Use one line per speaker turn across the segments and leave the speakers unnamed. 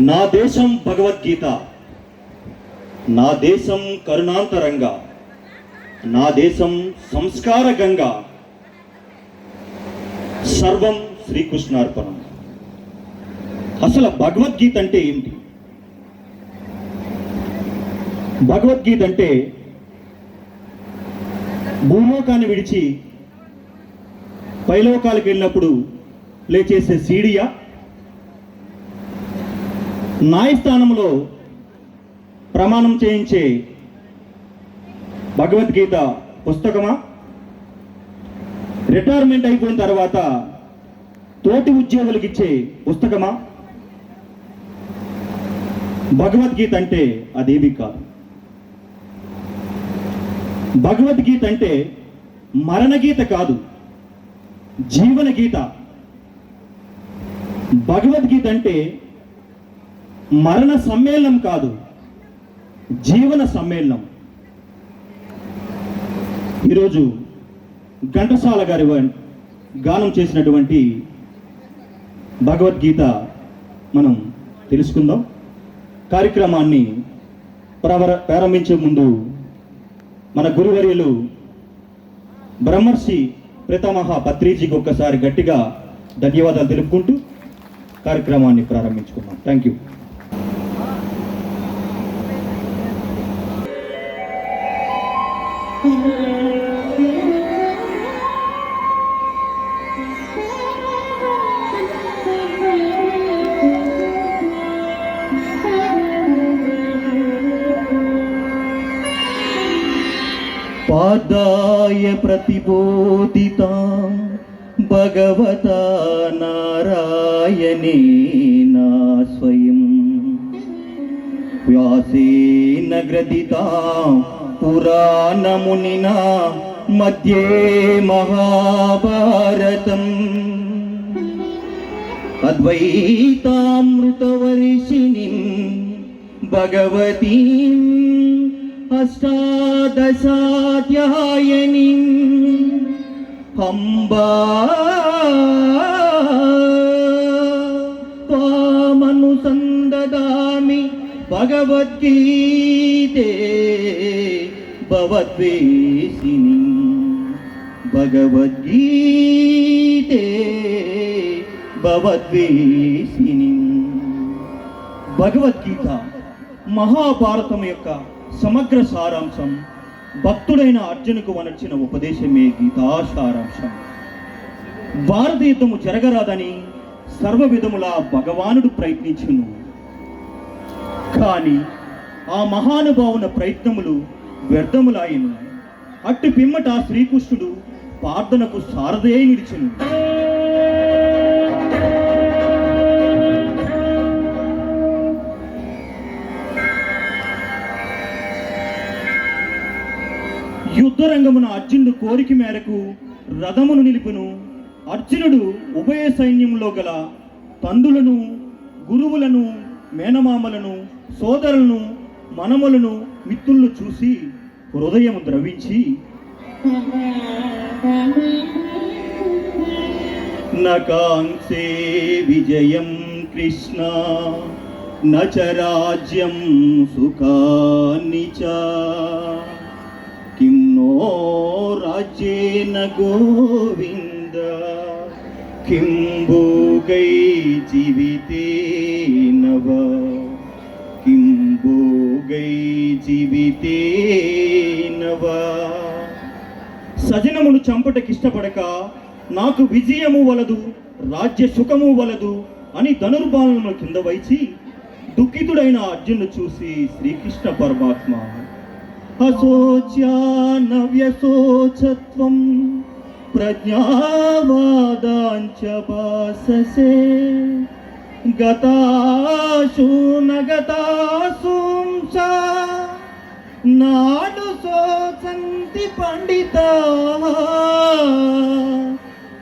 నా దేశం భగవద్గీత. నా దేశం కరుణాంతరంగా. నా దేశం సంస్కార గంగా. సర్వం శ్రీకృష్ణార్పణం. అసలు భగవద్గీత అంటే ఏంటి భగవద్గీత అంటే భూలోకాన్ని విడిచి పైలోకాలకు వెళ్ళినప్పుడు ప్లే చేసే సీడియా న్యాయస్థానంలో ప్రమాణం చేయించే భగవద్గీత పుస్తకమా? రిటైర్మెంట్ అయిపోయిన తర్వాత తోటి ఉద్యోగులకు ఇచ్చే పుస్తకమా? భగవద్గీత అంటే అదేవి కాదు. భగవద్గీత అంటే మరణగీత కాదు జీవన గీత భగవద్గీత అంటే మరణ సమ్మేళనం కాదు జీవన సమ్మేళనం. ఈరోజు ఘంటసాల గారి వ- గానం చేసినటువంటి భగవద్గీత మనం తెలుసుకుందాం. కార్యక్రమాన్ని ప్రవర ప్రారంభించే ముందు మన గురువర్యులు బ్రహ్మర్షి ప్రతమహ పత్రిజీకి ఒక్కసారి గట్టిగా ధన్యవాదాలు తెలుపుకుంటూ కార్యక్రమాన్ని ప్రారంభించుకున్నాం థ్యాంక్ యూ పాదాయ ప్రతిబోధితాం భగవతా నారాయణేనా స్వయం. వ్యాసేన గ్రథితాం पुराणमुनिना मध्ये महाभारतम् अद्वैतामृतवर्षिणीम् भगवतीम् अष्टादशाध्यायिनीम् अम्बा त्वामनुसन्ददामि भगवद्गीते భవద్వేషిని భగవద్గీతే భవద్వేషిని. భగవద్గీత మహాభారతం యొక్క సమగ్ర సారాంశం భక్తుడైన అర్జునుకు వనర్చిన ఉపదేశమే గీతాసారాంశం. సారాంశం భారతీయుద్ధము జరగరాదని సర్వ విధములా భగవానుడు ప్రయత్నించును. కానీ ఆ మహానుభావున ప్రయత్నములు వ్యర్థములాయను. అట్టి పిమ్మట శ్రీకృష్ణుడు ప్రార్థనకు సారదే నిలిచెను. యుద్ధరంగమున అర్జునుడు కోరిక మేరకు రథమును నిలుపును. అర్జునుడు ఉభయ సైన్యంలో గల తండ్రులను గురువులను మేనమామలను సోదరులను మనములను మిత్రులు చూసి హృదయం ద్రవించి నకాంక్షే విజయం కృష్ణ నచ రాజ్యం సుఖాన్ని చ. కిం నో రాజ్యేన గోవింద కిం భోగై జీవితేన వా గై జీవితేనవా సజనమును చంపుటకిష్టపడక నాకు విజయము వలదు రాజ్య సుఖము వలదు అని ధనుర్బాణమును కింద వైచి దుఃఖితుడైన అర్జును చూసి శ్రీకృష్ణ పరమాత్మ అశోచ్యానవ్యశోచత్వం ప్రజ్ఞావాదాంచ భాససే. గతాశూనగతాశూంస నాడు శోచంతి పండిత.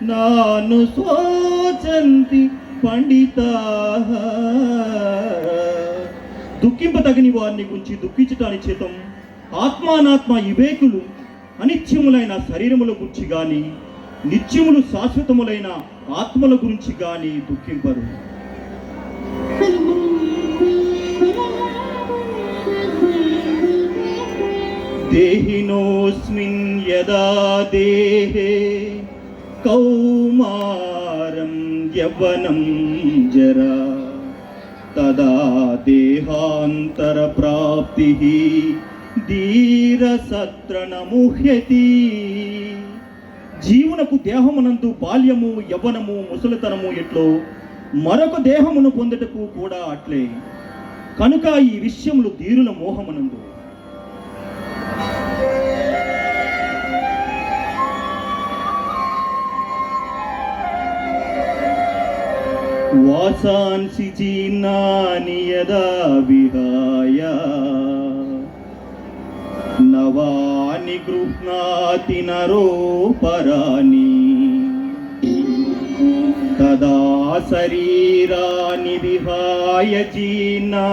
నాను శోచంతి పండిత. దుఃఖింపదగని వారిని గురించి దుఃఖించటాని చేతం ఆత్మానాత్మ వివేకులు అనిత్యములైన శరీరముల గురించి కానీ నిత్యములు శాశ్వతములైన ఆత్మల గురించి కానీ దుఃఖింపరు. దేహినోస్మిన్ యదా దేహే కౌమారం యవనం జరా తదా దేహాంతర ప్రాప్తి ధీర సత్రనముహ్యతి జీవునకు దేహమునందు బాల్యము యవ్వనము ముసలితనము ఎట్లో మరొక దేహమును పొందుటకు కూడా అట్లే. కనుక ఈ విషయములు ధీరుల మోహమునందు. వాసాంసి జీర్ణాని యదా విహాయ. నవాని గృహ్ణాతి నరోపరాణి తదా శరీరాని విహాయ జీర్ణా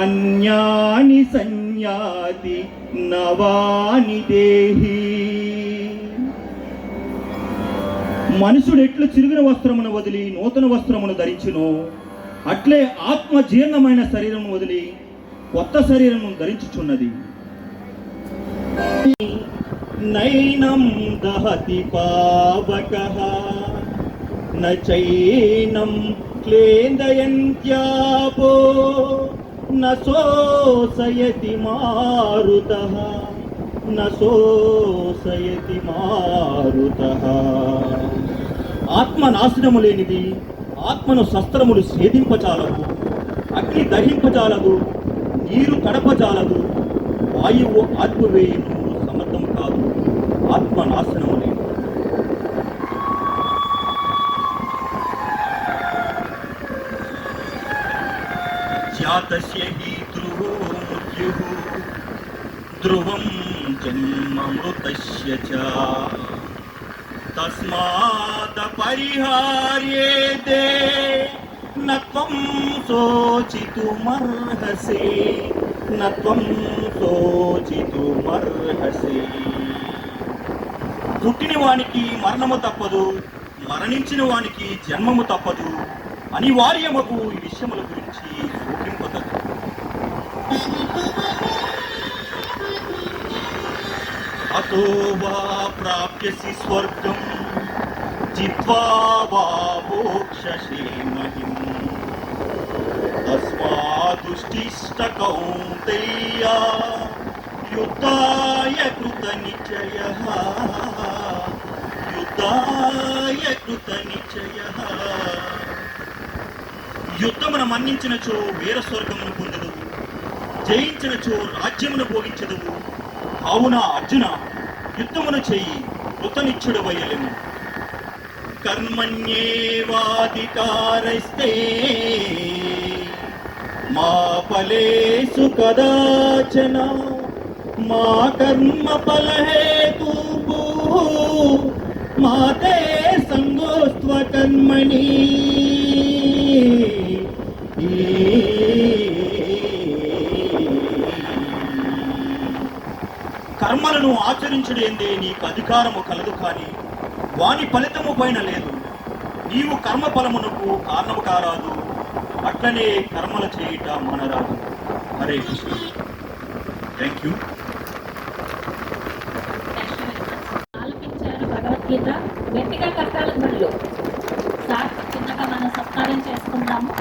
అన్యాని సంయాతి నవాని దేహి. మనుషుడు ఎట్లు చిరిగిన వస్త్రమును వదిలి నూతన వస్త్రమును ధరించును అట్లే ఆత్మ జీర్ణమైన శరీరమును వదిలి కొత్త శరీరమును ధరించుచున్నది. నైనం దహతి పావక నైనం క్లేదయంత్యాపో నోసయతి మారుత నోసయతి మారుత. ఆత్మ నాశనము లేనిది ఆత్మను శస్త్రములు ఛేదింపచాలదు అగ్ని దహింపజాలదు నీరు కడపజాలదు వాయువు ఆత్మవేయము సమర్థం కాదు ఆత్మ నాశనము లేదు ధ్రువం హి ధ్రువం జన్మమృతస్య చ తస్మాద్ పరిహార్యేదే నత్వం శోచితుమర్హసి నత్వం పుట్టిన వానికి మరణము తప్పదు మరణించిన వానికి జన్మము తప్పదు అనివార్యముకు ఈ విషయముల గురించి చూపింపదు అతో వా ప్రాప్యసి స్వర్గం జిత్వా వా మోక్షసి మహిం తస్మాదుష్టిష్ట కౌంతేయ యుద్ధాయ కృత నిశ్చయ యుద్ధాయ కృత నిశ్చయ యుద్ధమును మన్నించినచో వీర స్వర్గమును పొందదు జయించినచో రాజ్యమును భోగించదువు కావున అర్జున? యుద్ధమును చేయి కృతనిచ్చుడు వయ్యలేము కర్మణ్యేవాధికారైస్తే మా ఫలేసు కదాచన మా కర్మ ఫలహేతు మాతే సంగోస్త్వ కర్మణి ఈ కర్మలను ఆచరించడేందే నీకు అధికారము కలదు కానీ వాని ఫలితము పైన లేదు. నీవు కర్మ ఫలమునకు కారణము కారాదు అట్లనే కర్మలు చేయుట మనరాదు. హరే కృష్ణ. థ్యాంక్ యూ
ఆలపించారు భగవద్గీత. గట్టిగా కట్టాలి బళ్ళు సార్ చిన్నగా మనం సత్కారం చేసుకుందాము.